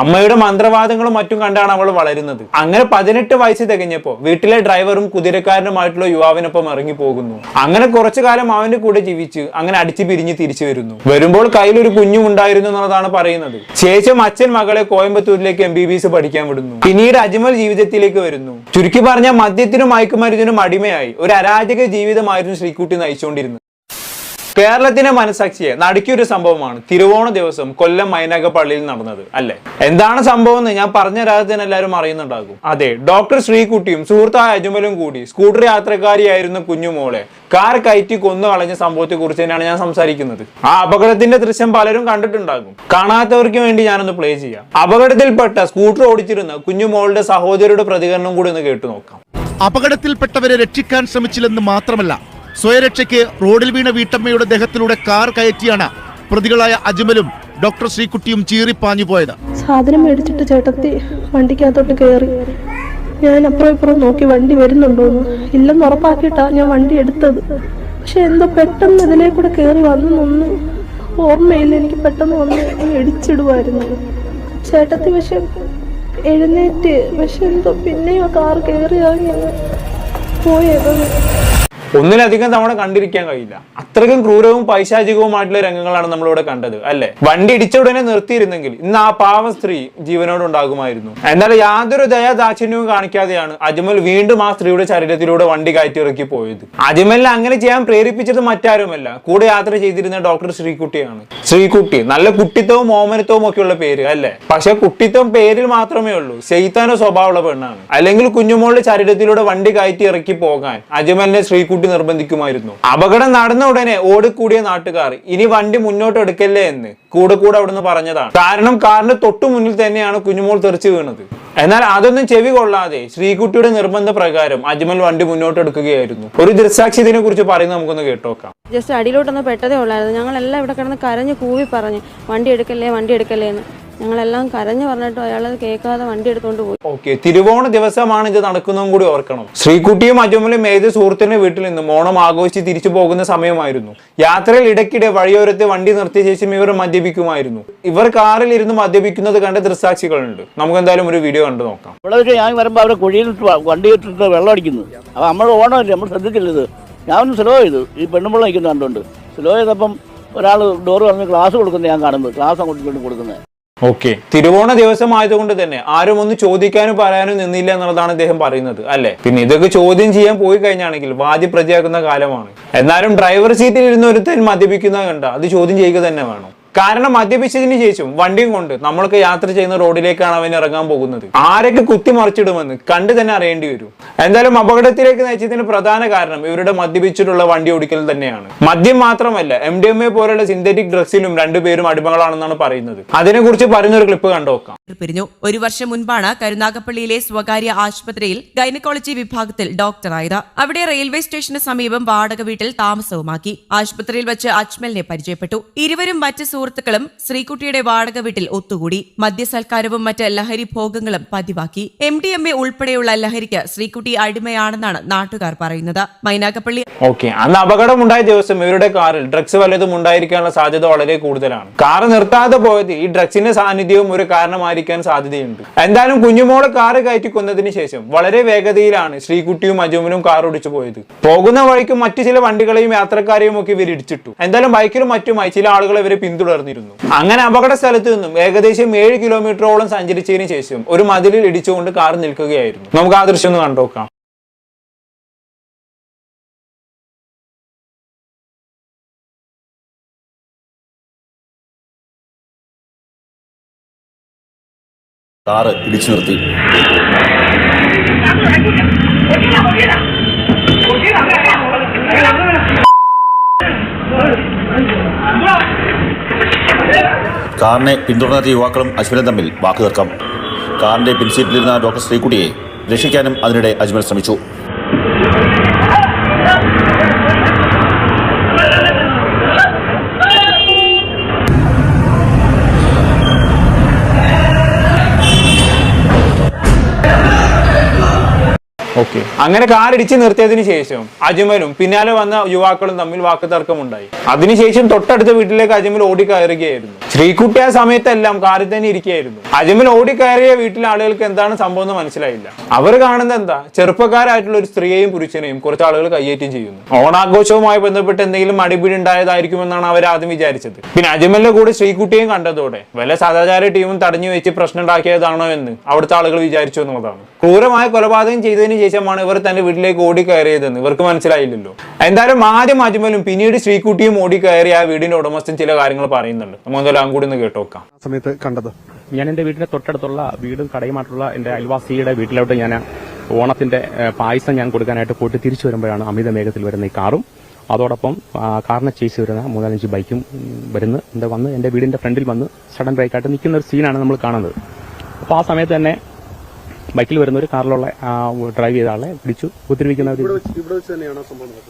അമ്മയുടെ മന്ത്രവാദങ്ങളും മറ്റും കണ്ടാണ് അവൾ വളരുന്നത്. അങ്ങനെ പതിനെട്ട് വയസ്സ് തികഞ്ഞപ്പോ വീട്ടിലെ ഡ്രൈവറും കുതിരക്കാരനുമായിട്ടുള്ള യുവാവിനൊപ്പം ഇറങ്ങി പോകുന്നു. അങ്ങനെ കുറച്ചു കാലം അവന്റെ കൂടെ ജീവിച്ച് അങ്ങനെ അടിച്ചു പിരിഞ്ഞ് തിരിച്ചു വരുന്നു. വരുമ്പോൾ കയ്യിൽ ഒരു കുഞ്ഞും ഉണ്ടായിരുന്നു എന്നുള്ളതാണ് പറയുന്നത്. ശേഷം അച്ഛൻ മകളെ കോയമ്പത്തൂരിലേക്ക് എം ബി ബി എസ് പഠിക്കാൻ വിടുന്നു. പിന്നീട് അജ്മൽ ജീവിതത്തിലേക്ക് വരുന്നു. ചുരുക്കി പറഞ്ഞ മദ്യത്തിനും മയക്കുമരുന്നിനും അടിമയായി. ഒരു അരാജക ജീവിതമായിരുന്നു ശ്രീക്കുട്ടി നയിച്ചുകൊണ്ടിരുന്നത്. കേരളത്തിന്റെ മനസാക്ഷിയെ നടുക്കിയൊരു സംഭവമാണ്. തിരുവോണ ദിവസം കൊല്ലം മൈനകപ്പള്ളിയിൽ പള്ളിയിൽ നടന്നത് അല്ലെ? എന്താണ് സംഭവം എന്ന് ഞാൻ പറഞ്ഞ രാജ്യത്തിന് എല്ലാവരും അറിയുന്നുണ്ടാകും. അതെ ഡോക്ടർ ശ്രീകുട്ടിയും സുഹൃത്തായ അജുമലും കൂടി സ്കൂട്ടർ യാത്രക്കാരിയായിരുന്ന കുഞ്ഞുമോളെ കാർ കയറ്റി കൊന്നു കളഞ്ഞ സംഭവത്തെ കുറിച്ച് തന്നെയാണ് ഞാൻ സംസാരിക്കുന്നത്. ആ അപകടത്തിന്റെ ദൃശ്യം പലരും കണ്ടിട്ടുണ്ടാകും. കാണാത്തവർക്ക് വേണ്ടി ഞാനൊന്ന് പ്ലേ ചെയ്യാം. അപകടത്തിൽപ്പെട്ട സ്കൂട്ടർ ഓടിച്ചിരുന്ന കുഞ്ഞുമോളുടെ സഹോദരിയുടെ പ്രതികരണം കൂടി ഒന്ന് കേട്ടു നോക്കാം. അപകടത്തിൽപ്പെട്ടവരെ രക്ഷിക്കാൻ ശ്രമിച്ചില്ലെന്ന് മാത്രമല്ല സ്വയരക്ഷയ്ക്ക് റോഡിൽ വീണ വീട്ടമ്മയുടെ ദേഹത്തിലൂടെ കാർ കയറ്റിയാണ് പ്രതികളായ അജ്മലും ഡോക്ടർ ശ്രീകുട്ടിയും ചീറിപ്പാഞ്ഞു പോയത്. സാധനം മേടിച്ചിട്ട് ചേട്ടത്തി വണ്ടിക്കകത്തോട്ട് കയറി. ഞാൻ അപ്പുറം ഇപ്പുറം നോക്കി വണ്ടി വരുന്നുണ്ടോ ഇല്ലെന്ന് ഉറപ്പാക്കിയിട്ടാ ഞാൻ വണ്ടി എടുത്തത്. പക്ഷെ എന്തോ പെട്ടെന്ന് ഇതിലേ കൂടെ കയറി വന്നൊന്നും ഓർമ്മയില്ല എനിക്ക് പെട്ടെന്ന് വന്ന് ഇടിച്ചിടുമായിരുന്നു ചേട്ടത്തി പക്ഷെ എഴുന്നേറ്റ് പക്ഷെ എന്തോ പിന്നെയും ആ കാർ കയറി പോയത് ഒന്നിലധികം തവണ കണ്ടിരിക്കാൻ കഴിയില്ല. അത്രയ്ക്കും ക്രൂരവും പൈശാചികവുമായിട്ടുള്ള രംഗങ്ങളാണ് നമ്മളിവിടെ കണ്ടത് അല്ലെ? വണ്ടി ഇടിച്ച ഉടനെ നിർത്തിയിരുന്നെങ്കിൽ ഇന്ന് ആ പാവ സ്ത്രീ ജീവനോട് ഉണ്ടാകുമായിരുന്നു. എന്നാൽ യാതൊരു ദയാദാക്ഷിണ്യവും കാണിക്കാതെയാണ് അജ്മൽ വീണ്ടും ആ സ്ത്രീയുടെ ശരീരത്തിലൂടെ വണ്ടി കയറ്റിറക്കി പോയത്. അജ്മലിനെ അങ്ങനെ ചെയ്യാൻ പ്രേരിപ്പിച്ചത് മറ്റാരുമല്ല കൂടെ യാത്ര ചെയ്തിരുന്ന ഡോക്ടർ ശ്രീകുട്ടിയാണ്. ശ്രീകുട്ടി നല്ല കുട്ടിത്തവും ഓമനത്വവും ഒക്കെയുള്ള പേര് അല്ലെ? പക്ഷെ കുട്ടിത്തം പേരിൽ മാത്രമേ ഉള്ളൂ ശൈത്താന സ്വഭാവമുള്ള പെണ്ണാണ്. അല്ലെങ്കിൽ കുഞ്ഞുമോളുടെ ശരീരത്തിലൂടെ വണ്ടി കയറ്റി ഇറക്കി പോകാൻ അജ്മലിനെ ശ്രീകുട്ടി നിർബന്ധിക്കുമായിരുന്നു. അപകടം നടന്ന ഉടനെ ഓടിക്കൂടിയ നാട്ടുകാർ ഇനി വണ്ടി മുന്നോട്ട് എടുക്കല്ലേ എന്ന് കൂടെ കൂടെ അവിടുന്ന് പറഞ്ഞതാണ്. കാരണം കാറിന്റെ തൊട്ടു മുന്നിൽ തന്നെയാണ് കുഞ്ഞുമോൾ തെറിച്ചു വീണത്. എന്നാൽ അതൊന്നും ചെവി കൊള്ളാതെ ശ്രീകുട്ടിയുടെ നിർബന്ധ പ്രകാരം അജ്മൽ വണ്ടി മുന്നോട്ട് എടുക്കുകയായിരുന്നു ഒരു ദൃക്സാക്ഷി ഇതിനെ കുറിച്ച് പറയുന്നത് നമുക്കൊന്ന് കേട്ടോക്കാം. ജസ്റ്റ് അടിയിലോട്ടൊന്ന് പെട്ടതേ ഉള്ളായിരുന്നു. ഞങ്ങളെല്ലാം ഇവിടെ കിടന്ന് കരഞ്ഞ് കൂവി പറഞ്ഞു വണ്ടി എടുക്കല്ലേ വണ്ടി എടുക്കല്ലേ എന്ന്. ഞങ്ങളെല്ലാം കരഞ്ഞു പറഞ്ഞിട്ട് അയാൾ കേൾക്കാതെ വണ്ടി എടുത്തുകൊണ്ട് പോയി. ഓക്കെ തിരുവോണ ദിവസമാണ് ഇത് നടക്കുന്നതും കൂടി ഓർക്കണം. ശ്രീകുട്ടിയും അജുമലും ഏത് സുഹൃത്തിന്റെ വീട്ടിൽ നിന്നും ഓണം ആഘോഷിച്ച് തിരിച്ചു പോകുന്ന സമയമായിരുന്നു. യാത്രയിൽ ഇടയ്ക്കിടെ വഴിയോരത്ത് വണ്ടി നിർത്തിയ ശേഷം ഇവർ മദ്യപിക്കുമായിരുന്നു. ഇവർ കാറിൽ ഇരുന്ന് മദ്യപിക്കുന്നത് കണ്ട ദൃസാക്ഷികളുണ്ട് നമുക്ക് എന്തായാലും ഒരു വീഡിയോ കണ്ടു നോക്കാം. ഇവിടെ വെച്ച് ഞാൻ വരുമ്പോൾ അവിടെ കുഴിയിലിട്ട് വ- വണ്ടി ഇട്ടിട്ട് വെള്ളം അടിക്കുന്നു. അപ്പോൾ നമ്മൾ ഓണമല്ലേ നമ്മൾ ശ്രദ്ധിച്ചില്ലത് ഞാൻ ഒന്ന് സ്ലോ ചെയ്തു. ഈ പെണ്ണുമ്പോൾ നിൽക്കുന്ന കണ്ടുണ്ട്. സ്ലോ ചെയ്തപ്പം ഒരാൾ ഡോറ് പറഞ്ഞ് ക്ലാസ് കൊടുക്കുന്നത് ഞാൻ കാണുന്നത്. ക്ലാസ് അങ്ങോട്ട് ഇങ്ങോട്ടും കൊടുക്കുന്നത് ഓക്കെ. തിരുവോണ ദിവസം ആയതുകൊണ്ട് തന്നെ ആരും ഒന്ന് ചോദിക്കാനും പറയാനും നിന്നില്ല എന്നുള്ളതാണ് അദ്ദേഹം പറയുന്നത് അല്ലെ? പിന്നെ ഇതൊക്കെ ചോദ്യം ചെയ്യാൻ പോയി കഴിഞ്ഞാണെങ്കിൽ വാദി പ്രതിയാക്കുന്ന കാലമാണ്. എന്നാലും ഡ്രൈവർ സീറ്റിൽ ഇരുന്ന് ഒരുത്തൻ മദ്യപിക്കുന്നത് കണ്ട അത് ചോദ്യം ചെയ്യുക തന്നെ വേണം. കാരണം മദ്യപിച്ചതിന് ശേഷം വണ്ടിയും കൊണ്ട് നമ്മളൊക്കെ യാത്ര ചെയ്യുന്ന റോഡിലേക്കാണ് അവൻ ഇറങ്ങാൻ പോകുന്നത്. ആരൊക്കെ കുത്തി മറിച്ചിടുമെന്ന് കണ്ടു തന്നെ അറിയേണ്ടി വരും. എന്തായാലും അപകടത്തിലേക്ക് നയിച്ചതിന് പ്രധാന കാരണം ഇവരുടെ മദ്യപിച്ചിട്ടുള്ള വണ്ടി ഓടിക്കൽ തന്നെയാണ്. മദ്യം മാത്രമല്ല എം ഡി എം എ പോലുള്ള സിന്തറ്റിക് ഡ്രഗ്സിലും രണ്ടുപേരും അടിമകളാണെന്നാണ് പറയുന്നത്. അതിനെക്കുറിച്ച് പറഞ്ഞൊരു ക്ലിപ്പ് കണ്ടുനോക്കാം പിരിഞ്ഞു. ഒരു വർഷം മുൻപാണ് കരുനാഗപ്പള്ളിയിലെ സ്വകാര്യ ആശുപത്രിയിൽ ഗൈനക്കോളജി വിഭാഗത്തിൽ ഡോക്ടറായത്. അവിടെ റെയിൽവേ സ്റ്റേഷന് സമീപം വാടക വീട്ടിൽ താമസവുമാക്കി. ആശുപത്രിയിൽ വെച്ച് അജ്മലിനെ പരിചയപ്പെട്ടു. ഇരുവരും മറ്റ് സുഹൃത്തുക്കളും ശ്രീകുട്ടിയുടെ വാടക വീട്ടിൽ ഒത്തുകൂടി. മദ്യസൽക്കാരവും മറ്റ് ലഹരി ഭോഗങ്ങളും പതിവാക്കി. എം ഡി എം എ ഉൾപ്പെടെയുള്ള ലഹരിക്ക് ശ്രീകുട്ടി അടിമയാണെന്നാണ് നാട്ടുകാർ പറയുന്നത്. മൈനാക്കപ്പള്ളി ഓക്കെ. അന്ന് അപകടം ഉണ്ടായ ദിവസം ഇവരുടെ കാറിൽ ഡ്രഗ്സ് വല്ലതും ഉണ്ടായിരിക്കാനുള്ള സാധ്യത വളരെ കൂടുതലാണ്. കാർ നിർത്താതെ പോയത് ഈ ഡ്രഗ്സിന്റെ സാന്നിധ്യവും ഒരു കാരണമായിരിക്കാൻ സാധ്യതയുണ്ട്. എന്തായാലും കുഞ്ഞുമോളെ കാറ് കയറ്റി കൊന്നതിന് ശേഷം വളരെ വേഗതയിലാണ് ശ്രീകുട്ടിയും അജുമനും കാർ ഓടിച്ചു പോയത്. പോകുന്ന വഴിക്ക് മറ്റു ചില വണ്ടികളെയും യാത്രക്കാരെയും ഒക്കെ ഇവർ ഇടിച്ചിട്ടു. എന്തായാലും ബൈക്കിലും മറ്റുമായി ചില ആളുകൾ ഇവരെ പിന്തുടർന്നിരുന്നു അങ്ങനെ അപകട സ്ഥലത്ത് നിന്നും ഏകദേശം ഏഴ് കിലോമീറ്ററോളം സഞ്ചരിച്ചതിന് ശേഷം ഒരു മതിലിൽ ഇടിച്ചുകൊണ്ട് കാർ നിൽക്കുകയായിരുന്നു. നമുക്ക് ആ ദൃശ്യം ഒന്ന് കണ്ടുനോക്കാം കാറ് ഇടിച്ചു നിർത്തി. കാറിനെ പിന്തുടർന്ന യുവാക്കളും അജ്മലും തമ്മിൽ വാക്കുതർക്കം കാറിന്റെ പിൻസീറ്റിലിരുന്ന ഡോക്ടർ ശ്രീകുട്ടിയെ രക്ഷിക്കാനും അതിനിടെ അജ്മൽ ശ്രമിച്ചു. അങ്ങനെ കാറിടിച്ച് നിർത്തിയതിന് ശേഷം അജ്മലും പിന്നാലെ വന്ന യുവാക്കളും തമ്മിൽ വാക്ക് തർക്കമുണ്ടായി അതിനുശേഷം തൊട്ടടുത്ത വീട്ടിലേക്ക് അജ്മൽ ഓടി കയറുകയായിരുന്നു ആ സമയത്തെല്ലാം കാറിൽ തന്നെ ഇരിക്കുകയായിരുന്നു. അജ്മൽ ഓടി കയറിയ വീട്ടിലെ ആളുകൾക്ക് എന്താണ് സംഭവം എന്ന് മനസ്സിലായില്ല. അവർ കാണുന്നത് എന്താ? ചെറുപ്പക്കാരായിട്ടുള്ള ഒരു സ്ത്രീയെയും പുരുഷനെയും കുറച്ച് ആളുകൾ കയ്യേറ്റം ചെയ്യുന്നു. ഓണാഘോഷവുമായി ബന്ധപ്പെട്ട് എന്തെങ്കിലും അടിപിടി ഉണ്ടായതായിരിക്കുമെന്നാണ് അവർ ആദ്യം വിചാരിച്ചത്. പിന്നെ അജ്മലിന്റെ കൂടെ ശ്രീകുട്ടിയെയും കണ്ടതോടെ വല്ല സദാചാര ടീമും തടഞ്ഞു വെച്ച് പ്രശ്നം ഉണ്ടാക്കിയതാണോ എന്ന് അവിടുത്തെ ആളുകൾ വിചാരിച്ചു എന്നുള്ളതാണ്. ക്രൂരമായ കൊലപാതകം ചെയ്തതിനു ശേഷമാണ് ഇവർ തന്റെ വീട്ടിലേക്ക് ഓടി കയറിയതെന്ന് ഇവർക്ക് മനസ്സിലായില്ലല്ലോ. എന്തായാലും ആദ്യം അജ്മലും പിന്നീട് ശ്രീകുട്ടിയും ഓടി കയറി ആ വീടിന്റെ ഉടമസ്ഥൻ ചില കാര്യങ്ങൾ പറയുന്നുണ്ട്. നമ്മൾ എന്തായാലും കൂടി ഒന്ന് കേട്ടോക്കാം ആ സമയത്ത് കണ്ടത്? ഞാൻ എന്റെ വീടിന്റെ തൊട്ടടുത്തുള്ള വീടും കടയുമായിട്ടുള്ള എന്റെ അയൽവാസിയുടെ വീട്ടിലോട്ട് ഞാൻ ഓണത്തിന്റെ പായസം ഞാൻ കൊടുക്കാനായിട്ട് പോയിട്ട് തിരിച്ചു വരുമ്പോഴാണ് അമിത മേഘത്തിൽ വരുന്ന ഈ കാറും. അതോടൊപ്പം കാറിനെ ചേച്ചി വരുന്ന മൂന്നാലഞ്ച് ബൈക്കും വരുന്നു വരുന്ന എന്താ വന്ന് എന്റെ വീടിന്റെ ഫ്രണ്ടിൽ വന്ന് സഡൻ ബ്രേക്കായിട്ട് നിൽക്കുന്ന ഒരു സീനാണ് നമ്മൾ കാണുന്നത്. അപ്പോൾ ആ സമയത്ത് തന്നെ ബൈക്കിൽ വരുന്ന ഒരു കാറിലുള്ള ഡ്രൈവ് ചെയ്ത ആളെ പിടിച്ചു ഉപദ്രവിക്കുന്ന ഒരു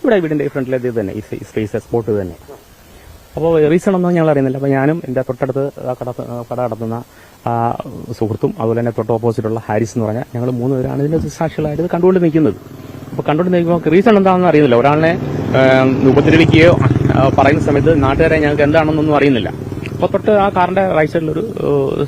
ഇവിടെ വീടിന്റെ ഫ്രണ്ടിലെ ഇത് തന്നെ ഈ സ്പേസ് സ്പോട്ട് തന്നെ. അപ്പോൾ റീസൺ ഒന്നും ഞങ്ങൾ അറിയുന്നില്ല. അപ്പോൾ ഞാനും എന്റെ തൊട്ടടുത്ത് കട കട നടത്തുന്ന സുഹൃത്തും അതുപോലെ തന്നെ തൊട്ട് ഓപ്പോസിറ്റുള്ള ഹാരിസ് എന്ന് പറഞ്ഞാൽ ഞങ്ങൾ മൂന്ന് പേരാണ് ഇതിന്റെ സാക്ഷികളായിട്ട് കണ്ടുകൊണ്ട് നിൽക്കുന്നത്. അപ്പോൾ കണ്ടുകൊണ്ട് നിൽക്കുമ്പോൾ റീസൺ എന്താണെന്ന് അറിയുന്നില്ല. ഒരാളിനെ ഉപദ്രവിക്കുകയോ പറയുന്ന സമയത്ത് നാട്ടുകാരെ ഞങ്ങൾക്ക് എന്താണെന്നൊന്നും അറിയുന്നില്ല. അപ്പോൾ തൊട്ട് ആ കാറിന്റെ റൈറ്റ് സൈഡിൽ ഒരു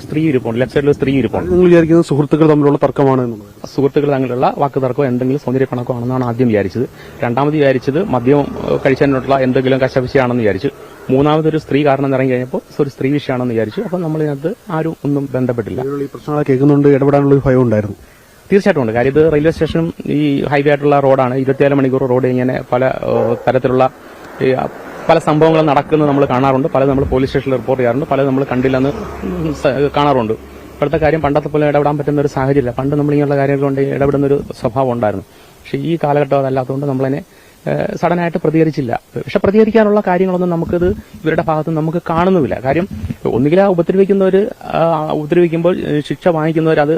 സ്ത്രീ ഇരിപ്പുണ്ട്. ലെഫ്റ്റ് സൈഡിൽ ഒരു സ്ത്രീ ഇരിപ്പുണ്ട്. നിങ്ങൾ വിചാരിക്കുന്നത് സുഹൃത്തുക്കൾ തമ്മിലുള്ള തർക്കമാണ് എന്നുള്ളത്. സുഹൃത്തുക്കൾ തമ്മിലുള്ള വാക്ക് തർക്കമോ എന്തെങ്കിലും സൗന്ദര്യ കണക്കോ ആണെന്നാണ് ആദ്യം വിചാരിച്ചത്. രണ്ടാമത് വിചാരിച്ചത് മദ്യം കഴിച്ചതിനുള്ള എന്തെങ്കിലും കശപിശയാണെന്ന് വിചാരിച്ചു. മൂന്നാമതൊരു സ്ത്രീ കാരണം ഇറങ്ങി കഴിഞ്ഞപ്പോൾ ഒരു സ്ത്രീ വിഷയമാണെന്ന് വിചാരിച്ചു. അപ്പോൾ നമ്മളിതിനകത്ത് ആരും ഒന്നും ബന്ധപ്പെട്ടില്ല. ഈ പ്രശ്നങ്ങളെ കേൾക്കുന്നുണ്ട്. ഇടപെടാനുള്ള ഒരു ഭയം ഉണ്ടായിരുന്നു. തീർച്ചയായിട്ടും ഉണ്ട്. കാര്യം ഇത് റെയിൽവേ സ്റ്റേഷനും ഈ ഹൈവേ ആയിട്ടുള്ള റോഡാണ് ഇരുപത്തിയേഴ് മണിക്കൂർ റോഡ് ഇങ്ങനെ പല തരത്തിലുള്ള പല സംഭവങ്ങളും നടക്കുന്നത് നമ്മൾ കാണാറുണ്ട്. പല നമ്മൾ പോലീസ് സ്റ്റേഷനിൽ റിപ്പോർട്ട് ചെയ്യാറുണ്ട്. പല നമ്മൾ കണ്ടില്ലെന്ന് കാണാറുണ്ട്. ഇപ്പോഴത്തെ കാര്യം പണ്ടത്തെ പോലെ ഇടപെടാൻ പറ്റുന്ന ഒരു സാഹചര്യമില്ല. പണ്ട് നമ്മൾ ഇങ്ങനെയുള്ള കാര്യങ്ങൾ കൊണ്ട് ഇടപെടുന്ന ഒരു സ്വഭാവം ഉണ്ടായിരുന്നു. പക്ഷേ ഈ കാലഘട്ടം അതല്ലാത്തതുകൊണ്ട് നമ്മളതിനെ സഡനായിട്ട് പ്രതികരിച്ചില്ല. പക്ഷെ പ്രതികരിക്കാനുള്ള കാര്യങ്ങളൊന്നും നമുക്കത് ഇവരുടെ ഭാഗത്ത് നമുക്ക് കാണുന്നുമില്ല. കാര്യം ഒന്നുകിൽ ആ ഉപദ്രവിക്കുന്നവർ ഉപദ്രവിക്കുമ്പോൾ ശിക്ഷ വാങ്ങിക്കുന്നവർ അത്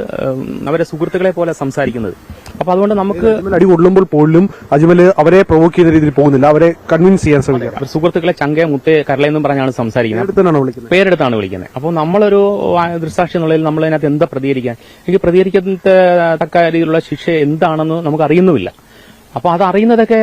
അവരെ സുഹൃത്തുക്കളെ പോലെ സംസാരിക്കുന്നത്. അപ്പൊ അതുകൊണ്ട് നമുക്ക് അടി കൊള്ളുമ്പോൾ പോലും അജ്മൽ അവരെ പ്രൊവോക്ക് ചെയ്യുന്ന രീതിയിൽ പോകുന്നില്ല. അവരെ കൺവിൻസ് ചെയ്യാൻ ശ്രമിക്കുക സുഹൃത്തുക്കളെ ചങ്കെ മുത്തേ കരളെന്നും പറഞ്ഞാണ് സംസാരിക്കുന്നത്. പേരെടുത്താണ് വിളിക്കുന്നത്. അപ്പോൾ നമ്മളൊരു ആ, ദൃക്സാക്ഷി എന്നുള്ളതിൽ നമ്മൾ അതിനകത്ത് എന്താ പ്രതികരിക്കാൻ? എനിക്ക് പ്രതികരിക്കത്തക്ക രീതിയിലുള്ള ശിക്ഷ എന്താണെന്ന് നമുക്ക് അറിയുന്നുമില്ല അപ്പോൾ അത് അറിയുന്നതൊക്കെ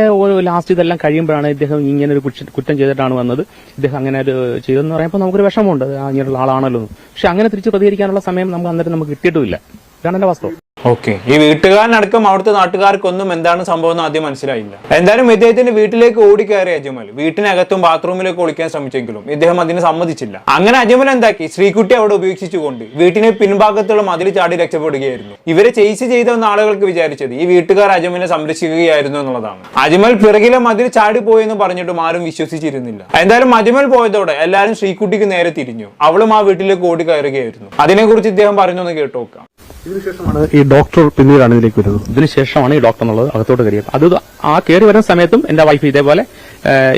ലാസ്റ്റ് ഇതെല്ലാം കഴിയുമ്പോഴാണ് ഇദ്ദേഹം ഇങ്ങനെ ഒരു കുറ്റം ചെയ്തിട്ടാണ് വന്നത്. ഇദ്ദേഹം അങ്ങനെ ഒരു ചെയ്തെന്ന് പറയുമ്പോൾ നമുക്കൊരു വിഷമമുണ്ട്. ഇങ്ങനെയുള്ള ആളാണല്ലോ. പക്ഷെ അങ്ങനെ തിരിച്ച് പ്രതികരിക്കാനുള്ള സമയം നമുക്ക് അന്നേരം നമുക്ക് കിട്ടിയിട്ടുമില്ല. ഇതാണ് എന്റെ വാസ്തവം ഓക്കെ. ഈ വീട്ടുകാരനടക്കം അവിടുത്തെ നാട്ടുകാർക്കൊന്നും എന്താണ് സംഭവം എന്ന് ആദ്യം മനസ്സിലായില്ല. എന്തായാലും ഇദ്ദേഹത്തിന്റെ വീട്ടിലേക്ക് ഓടിക്കയറി അജ്മൽ. വീട്ടിനകത്തും ബാത്റൂമിലേക്ക് ഒളിക്കാൻ ശ്രമിച്ചെങ്കിലും ഇദ്ദേഹം അതിന് സമ്മതിച്ചില്ല. അങ്ങനെ അജ്മൽ എന്താക്കി? ശ്രീകുട്ടി അവിടെ ഉപേക്ഷിച്ചുകൊണ്ട് വീട്ടിനെ പിൻഭാഗത്തുള്ള മതിൽ ചാടി രക്ഷപ്പെടുകയായിരുന്നു. ഇവരെ ചെയ്സ് ചെയ്തെന്ന ആളുകൾക്ക് വിചാരിച്ചത് ഈ വീട്ടുകാർ അജ്മലിനെ സംരക്ഷിക്കുകയായിരുന്നു എന്നുള്ളതാണ്. അജ്മൽ പിറകിലെ മതിൽ ചാടി പോയെന്ന് പറഞ്ഞിട്ടും ആരും വിശ്വസിച്ചിരുന്നില്ല. എന്തായാലും അജ്മൽ പോയതോടെ എല്ലാവരും ശ്രീകുട്ടിക്ക് നേരെ തിരിഞ്ഞു. അവളും ആ വീട്ടിലേക്ക് ഓടി കയറുകയായിരുന്നു അതിനെക്കുറിച്ച് ഇദ്ദേഹം പറഞ്ഞൊന്ന് കേട്ടോക്കാം. ഇതിനുശേഷമാണ് ഈ ഡോക്ടർ പിന്നീടാണ് ഇതിലേക്ക് വരുന്നത്. ഇതിനുശേഷമാണ് ഈ ഡോക്ടർ എന്നുള്ളത് അകത്തോട്ട് കയറിയത്. അത് ആ കയറി വരുന്ന സമയത്തും എന്റെ വൈഫ് ഇതേപോലെ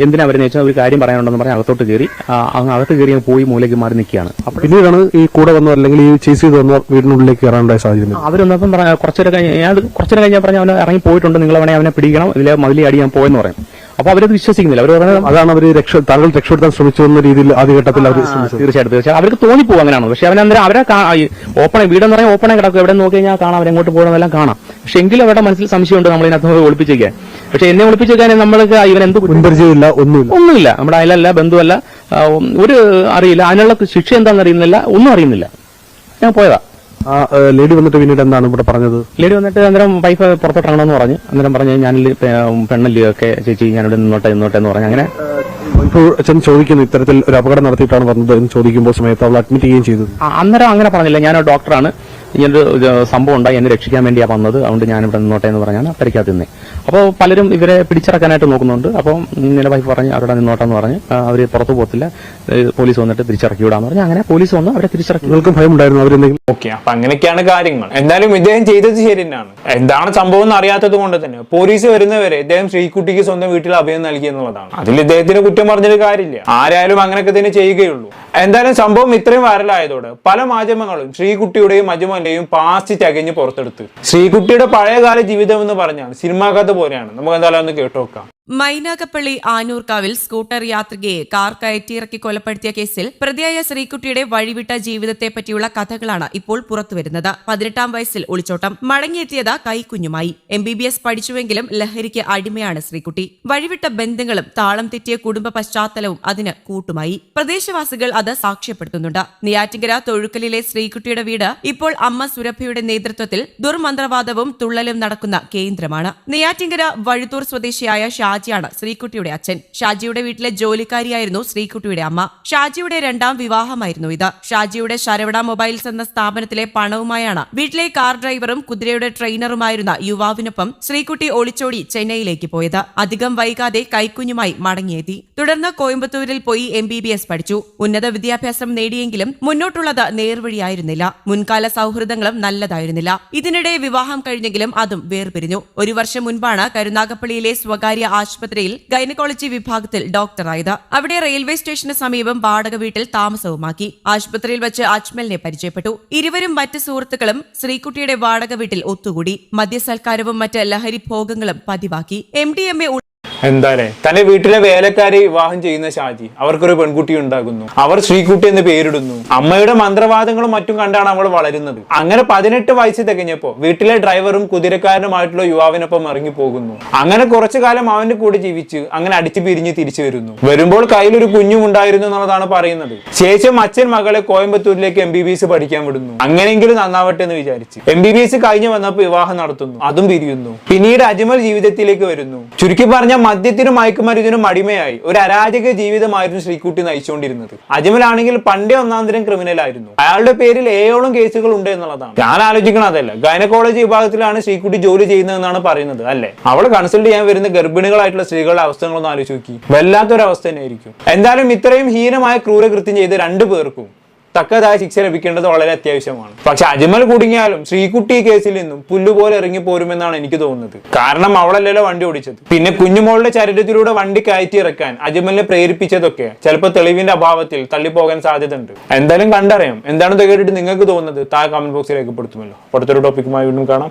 എന്തിനാ വരുന്നത് വെച്ചാൽ ഒരു കാര്യം പറയാനുണ്ടെന്ന് പറഞ്ഞ് അകത്തോട്ട് കയറി അങ്ങ് അകത്ത് കയറി പോയി മൂലയ്ക്ക് മാറി നിൽക്കുകയാണ്. പിന്നീടാണ് ഈ കൂടെ വന്നവർ അല്ലെങ്കിൽ ഈ ചേസ് ചെയ്ത് വന്നവർ വീടിനുള്ളിലേക്ക് കയറാനുള്ള സാഹചര്യം അവരൊന്നപ്പം കുറച്ചേരം കഴിഞ്ഞ് കുറച്ചേരം കഴിഞ്ഞാൽ പറഞ്ഞ അവനെ ഇറങ്ങി പോയിട്ടുണ്ട് നിങ്ങൾ വേണേ അവനെ പിടിക്കണം ഇതിലെ മതിലി അടിയാൻ പോയെന്ന് പറയും. അപ്പൊ അവരത് വിശ്വസിക്കുന്നില്ല. അവർ പറയുന്നത് അതാണ് അവർ രക്ഷ താങ്കൾ രക്ഷപ്പെടുത്താൻ ശ്രമിച്ചു എന്ന രീതിയിൽ ആദ്യഘട്ടത്തിൽ അവർ തീർച്ചയായിട്ടും തീർച്ചയായും അവർക്ക് തോന്നിപ്പോകും അങ്ങനെയാണ്? പക്ഷെ അവനന്തരം അവരെ ഓപ്പൺ വീടെന്ന് പറഞ്ഞാൽ ഓപ്പണെ കിടക്കും. എവിടെ നോക്കി കഴിഞ്ഞാൽ കാണാം അവരെങ്ങോട്ട് പോകണമെല്ലാം കാണാം. പക്ഷെ എങ്കിലും അവരുടെ മനസ്സിൽ സംശയമുണ്ട് നമ്മൾ ഇതിനകത്ത് ഒളിപ്പിച്ചേക്കാൻ. പക്ഷെ എന്നെ ഒളിപ്പിച്ചേക്കാൻ നമ്മൾക്ക് ഇവൻ എന്ത് പരിചയമില്ല ഒന്നുമില്ല. ഒന്നുമില്ല. നമ്മുടെ അയലല്ല ബന്ധുവല്ല ഒരു അറിയില്ല. അതിനുള്ള ശിക്ഷ എന്താണെന്ന് അറിയുന്നില്ല ഒന്നും അറിയുന്നില്ല. ഞാൻ പോയതാ. ആ ലേഡി വന്നിട്ട് പിന്നീട് എന്താണ് ഇവിടെ പറഞ്ഞത്? ലേഡി വന്നിട്ട് അന്നേരം വൈഫ് പുറത്തോട്ടാണെന്ന് പറഞ്ഞു. അന്നേരം പറഞ്ഞു ഞാൻ പെണ്ണല്ലേ ഒക്കെ ചേച്ചി ഞാനിവിടെ നിന്നോട്ടെ നിന്നോട്ടെ എന്ന് പറഞ്ഞു. അങ്ങനെ ഇപ്പോൾ ചോദിക്കുന്നു ഇത്തരത്തിൽ ഒരു അപകടം നടത്തിയിട്ടാണ് വന്നത് എന്ന് ചോദിക്കുമ്പോൾ സമയത്ത് അവൾ അഡ്മിറ്റ് ചെയ്യുകയും ചെയ്തു. അന്നേരം അങ്ങനെ പറഞ്ഞില്ല. ഞാൻ ഡോക്ടറാണ് ഇങ്ങനൊരു സംഭവം ഉണ്ടായി എന്നെ രക്ഷിക്കാൻ വേണ്ടിയാണ് വന്നത്. അതുകൊണ്ട് ഞാൻ ഇവിടെ നിന്നോട്ടെ എന്ന് പറഞ്ഞാണ് പരിക്കാത്ത നിന്നേ. അപ്പോൾ പലരും ഇവരെ പിടിച്ചിറക്കാനായിട്ട് നോക്കുന്നുണ്ട്. അപ്പോൾ ഇങ്ങനെ വൈഫ് പറഞ്ഞ് അവിടെ നിന്നോട്ടെ എന്ന് പറഞ്ഞ് അവർ പുറത്തു പോകത്തില്ല. പോലീസ് വന്നിട്ട് തിരിച്ചിറക്കി വിടാന്ന് പറഞ്ഞ്. അങ്ങനെ പോലീസ് വന്ന് അവരെ തിരിച്ചിറക്കി. ഭയം ഭയമുണ്ടായിരുന്നു അവരെന്തെങ്കിലും? ഓക്കെ അപ്പൊ അങ്ങനെയൊക്കെയാണ് കാര്യങ്ങൾ. എന്തായാലും ഇദ്ദേഹം ചെയ്തത് ശരി തന്നെയാണ് എന്താണ് സംഭവം എന്ന് അറിയാത്തത് കൊണ്ട് തന്നെ. പോലീസ് വരുന്നവരെ ഇദ്ദേഹം ശ്രീകുട്ടിക്ക് സ്വന്തം വീട്ടിൽ അഭയം നൽകി എന്നുള്ളതാണ്. അതിൽ ഇദ്ദേഹത്തിന് കുറ്റം പറഞ്ഞിട്ട് കാര്യമില്ല. ആരായാലും അങ്ങനെയൊക്കെ തന്നെ ചെയ്യുകയുള്ളൂ. എന്തായാലും സംഭവം ഇത്രയും വൈറലായതോടെ പല മാധ്യമങ്ങളും ശ്രീകുട്ടിയുടെയും അജുമന്റെയും പാസ്റ്റ് ചകഞ്ഞ് പുറത്തെടുത്ത്. ശ്രീകുട്ടിയുടെ പഴയകാല ജീവിതം എന്ന് പറഞ്ഞാണ് സിനിമാ കഥ പോലെയാണ്. നമുക്ക് എന്തായാലും ഒന്ന് കേട്ടു നോക്കാം. മൈനാഗപ്പള്ളി ആനൂർക്കാവിൽ സ്കൂട്ടർ യാത്രികയെ കാർ കയറ്റിയിറക്കി കൊലപ്പെടുത്തിയ കേസിൽ പ്രതിയായ ശ്രീകുട്ടിയുടെ വഴിവിട്ട ജീവിതത്തെ പറ്റിയുള്ള കഥകളാണ് ഇപ്പോൾ പുറത്തുവരുന്നത്. പതിനെട്ടാം വയസ്സിൽ ഒളിച്ചോട്ടം. മടങ്ങിയെത്തിയത് കൈക്കുഞ്ഞുമായി. എം ബി ബി എസ് പഠിച്ചുവെങ്കിലും ലഹരിക്ക് അടിമയാണ് ശ്രീകുട്ടി. വഴിവിട്ട ബന്ധങ്ങളും താളം തെറ്റിയ കുടുംബ പശ്ചാത്തലവും അതിന് കൂട്ടുമായി. പ്രദേശവാസികൾ അത് സാക്ഷ്യപ്പെടുത്തുന്നുണ്ട്. നെയ്യാറ്റിങ്കര തൊഴുക്കലിലെ ശ്രീകുട്ടിയുടെ വീട് ഇപ്പോൾ അമ്മ സുരഭയുടെ നേതൃത്വത്തിൽ ദുർമന്ത്രവാദവും തുള്ളലും നടക്കുന്ന കേന്ദ്രമാണ്. നെയ്യാറ്റിങ്കര വഴുത്തൂർ സ്വദേശിയായ ഷാജിയാണ് ശ്രീകുട്ടിയുടെ അച്ഛൻ. ഷാജിയുടെ വീട്ടിലെ ജോലിക്കാരിയായിരുന്നു ശ്രീകുട്ടിയുടെ അമ്മ. ഷാജിയുടെ രണ്ടാം വിവാഹമായിരുന്നു ഇത്. ഷാജിയുടെ ശരവണ മൊബൈൽസ് എന്ന സ്ഥാപനത്തിലെ പണവുമായാണ് വീട്ടിലെ കാർ ഡ്രൈവറും കുതിരയുടെ ട്രെയിനറുമായിരുന്ന യുവാവിനൊപ്പം ശ്രീകുട്ടി ഒളിച്ചോടി ചെന്നൈയിലേക്ക് പോയത്. അധികം വൈകാതെ കൈക്കുഞ്ഞുമായി മടങ്ങിയെത്തി. തുടർന്ന് കോയമ്പത്തൂരിൽ പോയി എം പഠിച്ചു. ഉന്നത വിദ്യാഭ്യാസം നേടിയെങ്കിലും മുന്നോട്ടുള്ളത് നേർവഴിയായിരുന്നില്ല. മുൻകാല സൗഹൃദങ്ങളും നല്ലതായിരുന്നില്ല. ഇതിനിടെ വിവാഹം കഴിഞ്ഞെങ്കിലും അതും വേർപിരിഞ്ഞു. ഒരു വർഷം മുൻപാണ് കരുനാഗപ്പള്ളിയിലെ സ്വകാര്യ ആശുപത്രിയിൽ ഗൈനക്കോളജി വിഭാഗത്തിൽ ഡോക്ടറായത് അവിടെ റെയിൽവേ സ്റ്റേഷന് സമീപം വാടക വീട്ടിൽ താമസവുമാക്കി. ആശുപത്രിയിൽ വെച്ച് അജ്മലിനെ പരിചയപ്പെട്ടു. ഇരുവരും മറ്റ് സുഹൃത്തുക്കളും ശ്രീകുട്ടിയുടെ വാടക വീട്ടിൽ ഒത്തുകൂടി. മദ്യസൽക്കാരവും മറ്റ് ലഹരി ഭോഗങ്ങളും പതിവാക്കി. എം ഡി എം എ എന്താലേ തന്റെ വീട്ടിലെ വേലക്കാരെ വിവാഹം ചെയ്യുന്ന ഷാജി അവർക്കൊരു പെൺകുട്ടി ഉണ്ടാകുന്നു. അവർ ശ്രീകുട്ടി എന്ന് പേരിടുന്നു. അമ്മയുടെ മന്ത്രവാദങ്ങളും മറ്റും കണ്ടാണ് അവൾ വളരുന്നത്. അങ്ങനെ പതിനെട്ട് വയസ്സ് തികഞ്ഞപ്പോ വീട്ടിലെ ഡ്രൈവറും കുതിരക്കാരനുമായിട്ടുള്ള യുവാവിനൊപ്പം ഇറങ്ങി പോകുന്നു അങ്ങനെ കുറച്ചു കാലം അവന്റെ കൂടെ ജീവിച്ച് അങ്ങനെ അടിച്ചു പിരിഞ്ഞ് തിരിച്ചു വരുന്നു. വരുമ്പോൾ കയ്യിലൊരു കുഞ്ഞും ഉണ്ടായിരുന്നു എന്നുള്ളതാണ് പറയുന്നത്. ശേഷം അച്ഛൻ മകളെ കോയമ്പത്തൂരിലേക്ക് എം ബി ബി എസ് പഠിക്കാൻ വിടുന്നു. അങ്ങനെയെങ്കിലും നന്നാവട്ടെ എന്ന് വിചാരിച്ച് എം ബി ബി എസ് വിവാഹം നടത്തുന്നു. അതും പിരിയുന്നു. പിന്നീട് അജ്മൽ ജീവിതത്തിലേക്ക് വരുന്നു. ചുരുക്കി പറഞ്ഞ മദ്യത്തിനും മയക്കുമരുന്നിനും അടിമയായി. ഒരു അരാജക ജീവിതമായിരുന്നു ശ്രീകുട്ടി നയിച്ചുകൊണ്ടിരുന്നത്. അജ്മലാണെങ്കിൽ പണ്ടേ ഒന്നാം തരം ക്രിമിനൽ ആയിരുന്നു. അയാളുടെ പേരിൽ ഏഴോളം കേസുകൾ ഉണ്ട് എന്നുള്ളതാണ്. ഞാൻ ആലോചിക്കണം അതല്ല. ഗൈനക്കോളജി വിഭാഗത്തിലാണ് ശ്രീകുട്ടി ജോലി ചെയ്യുന്നതെന്നാണ് പറയുന്നത് അല്ലെ? അവളെ കൺസൾട്ട് ചെയ്യാൻ വരുന്ന ഗർഭിണികളായിട്ടുള്ള സ്ത്രീകളുടെ അവസ്ഥകളൊന്നും ആലോചിച്ച് നോക്കി. വല്ലാത്തൊരവസ്ഥ തന്നെയായിരിക്കും. എന്തായാലും ഇത്രയും ഹീനമായ ക്രൂരകൃത്യം ചെയ്ത രണ്ടു പേർക്കും തക്കതായ ശിക്ഷ ലഭിക്കേണ്ടത് വളരെ അത്യാവശ്യമാണ്. പക്ഷെ അജ്മൽ കുടുങ്ങിയാലും ശ്രീകുട്ടി കേസിൽ നിന്നും പുല്ലുപോലെ ഇറങ്ങി പോരുമെന്നാണ് എനിക്ക് തോന്നുന്നത്. കാരണം അവളല്ലല്ലോ വണ്ടി ഓടിച്ചത്. പിന്നെ കുഞ്ഞുമോളുടെ ചരിത്രത്തിലൂടെ വണ്ടി കയറ്റി ഇറക്കാൻ അജ്മലിനെ പ്രേരിപ്പിച്ചതൊക്കെ ചിലപ്പോൾ തെളിവിന്റെ അഭാവത്തിൽ തള്ളിപ്പോകാൻ സാധ്യതയുണ്ട്. എന്തായാലും കണ്ടറിയാം. എന്താണ് കേട്ടിട്ട് നിങ്ങൾക്ക് തോന്നുന്നത്? താഴെ കമന്റ് ബോക്സിൽ രേഖപ്പെടുത്തുമല്ലോ. അടുത്തൊരു ടോപ്പിക്കുമായി വീണ്ടും കാണാം.